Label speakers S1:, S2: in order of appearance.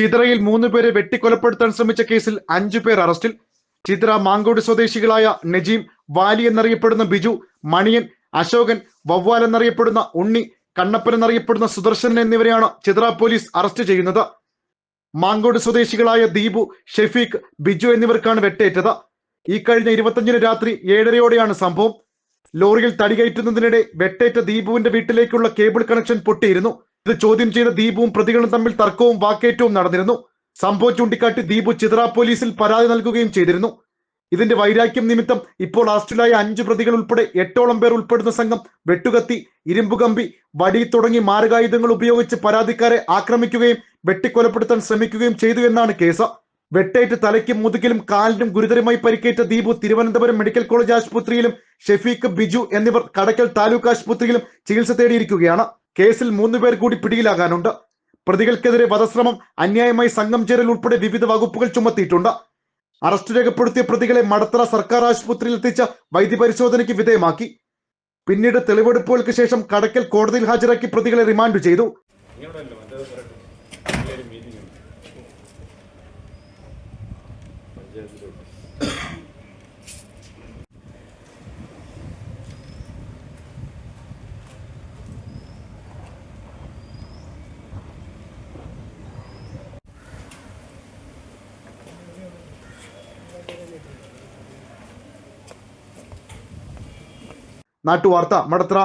S1: ചിതറയിൽ മൂന്ന് പേരെ വെട്ടിക്കൊലപ്പെടുത്താൻ ശ്രമിച്ച കേസിൽ അഞ്ചു പേർ അറസ്റ്റിൽ. ചിത്ര മാങ്കോട് സ്വദേശികളായ നജീം വാലി എന്നറിയപ്പെടുന്ന ബിജു മണിയൻ അശോകൻ വവ്വാൽ എന്നറിയപ്പെടുന്ന ഉണ്ണി കണ്ണപ്പൻ എന്നറിയപ്പെടുന്ന സുദർശൻ എന്നിവരെയാണ് ചിത്ര പോലീസ് അറസ്റ്റ് ചെയ്യുന്നത്. മാങ്കോട് സ്വദേശികളായ ദീപു ഷെഫീഖ് ബിജു എന്നിവർക്കാണ് വെട്ടേറ്റത്. ഈ കഴിഞ്ഞ ഇരുപത്തഞ്ചിന് രാത്രി ഏഴരയോടെയാണ് സംഭവം. ലോറിയിൽ തടി കയറ്റുന്നതിനിടെ വെട്ടേറ്റ ദീപുവിന്റെ വീട്ടിലേക്കുള്ള കേബിൾ കണക്ഷൻ പൊട്ടിയിരുന്നു. ഇത് ചോദ്യം ചെയ്ത ദീപുവും പ്രതികളും തമ്മിൽ തർക്കവും വാക്കേറ്റവും നടന്നിരുന്നു. സംഭവം ചൂണ്ടിക്കാട്ടി ദീപു ചിത്ര പോലീസിൽ പരാതി നൽകുകയും ചെയ്തിരുന്നു. ഇതിന്റെ വൈരാഗ്യം നിമിത്തം ഇപ്പോൾ അറസ്റ്റിലായ അഞ്ച് പ്രതികൾ ഉൾപ്പെടെ എട്ടോളം പേർ ഉൾപ്പെടുന്ന സംഘം വെട്ടുകത്തി ഇരുമ്പുകമ്പി വടി തുടങ്ങി മാരകായുധങ്ങൾ ഉപയോഗിച്ച് പരാതിക്കാരെ ആക്രമിക്കുകയും വെട്ടിക്കൊലപ്പെടുത്താൻ ശ്രമിക്കുകയും ചെയ്തു എന്നാണ് കേസ്. വെട്ടേറ്റ് തലയ്ക്കും മുതുകിലും കാലിനും ഗുരുതരമായി പരിക്കേറ്റ ദീപു തിരുവനന്തപുരം മെഡിക്കൽ കോളേജ് ആശുപത്രിയിലും ഷെഫീഖ് ബിജു എന്നിവർ കടക്കൽ താലൂക്ക് ആശുപത്രിയിലും ചികിത്സ തേടിയിരിക്കുകയാണ്. കേസിൽ മൂന്ന് പേർ കൂടി പിടിയിലാകാനുണ്ട്. പ്രതികൾക്കെതിരെ വധശ്രമം അന്യായമായി സംഘം ചേരൽ ഉൾപ്പെടെ വിവിധ വകുപ്പുകൾ ചുമത്തിയിട്ടുണ്ട്. അറസ്റ്റ് രേഖപ്പെടുത്തിയ പ്രതികളെ മടത്തറ സർക്കാർ ആശുപത്രിയിൽ എത്തിച്ച വൈദ്യപരിശോധനയ്ക്ക് വിധേയമാക്കി. പിന്നീട് തെളിവെടുപ്പുകൾക്ക് ശേഷം കടക്കൽ കോടതിയിൽ ഹാജരാക്കി പ്രതികളെ റിമാൻഡ് ചെയ്തു.
S2: മീറ്റിംഗ്
S1: നാട്ടുവാർത്ത മടത്തറ